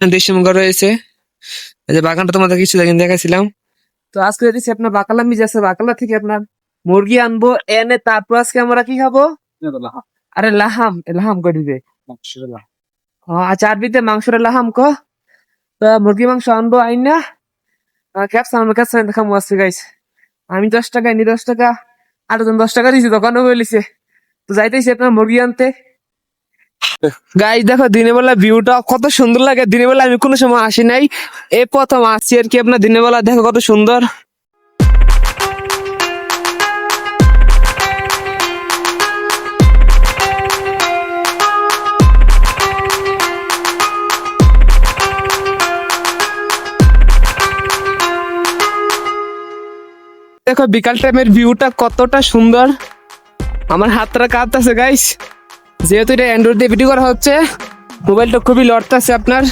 মুরগা রয়েছে। যে বাগানটা তোমাদের কিছু দিন দেখাছিলাম তো আজকে দিচ্ছি আপনার বাকালা মিজ আছে বাকালা থেকে আপনার মুরগি আনব এনে তারপর আজকে আমরা কি খাব? আরে লাহাম লাহাম করে দিবে? আচ্ছা আরবিতে মাংসটা লাহাম ক। তো মুরগি মাংস আনব আইন। না ক্যাপসাম আমরা ক্যাপসাম দেখাম আসছে গাইস আমি দশ টাকা নি দশ টাকা আর জন দশ টাকা দিয়েছি দোকানও বলিছে তো যাইতেছি আপনার মুরগি আনতে। গাইস দেখো দিনের বেলা ভিউটা কত সুন্দর লাগে। দিনের বেলা আমি কোনো সময় আসি নাই। এই প্রথম আসছি আর কি আপনার দিনের বেলা দেখো কত সুন্দর। দেখো, বিকাল টাইমের ভিউটা কতটা সুন্দর। আমার হাতটা কাঁপতেছে গাইস যেহেতু এটা অ্যান্ড্রয়েড দিয়ে ভিডিও করা হচ্ছে মোবাইলটা খুবই লড়তেছে আপনার।